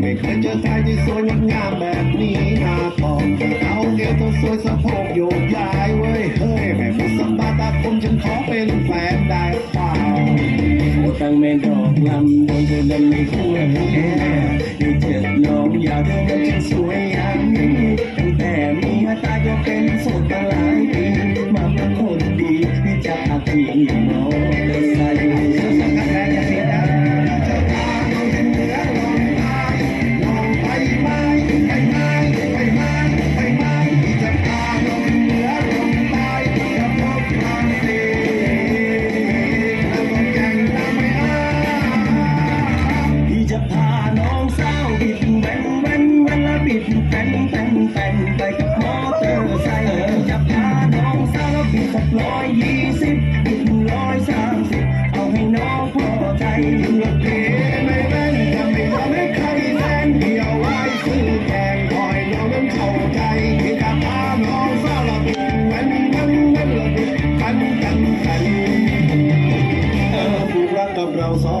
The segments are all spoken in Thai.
ไม่เคยเจอใครที่สวยงดงามแบบนี้หน้าทองเขาเกลต้องสวยสะโพกโยกย้ายเว้ยเฮ้ยแม่ผู้สบาตาคมฉันขอเป็นแฟนได้เปล่าตั้งแม่ดอกลำโดนเธอลำไม่คู่แค่ได้เจอน้องอยากเธอมันสวย และบิดแป้นแป้นแป้นไปกับมอเตอร์ไซค์จะพาน้องสาวแล้วบิดสักร้อยยี่สิบบิดร้อยสามสิบเอาให้น้องพอใจเลือกเก๋ไม่แม่นจะไม่ยอมให้ใครแซงเดียวไว้ซื้อแกงคอยน้องนั้นเข้าใจที่จะพาน้องสาวเราบิดแว้นแว้นแว้นเราบิดกันกันกันเออผู้รักกับเราสอง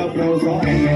เออ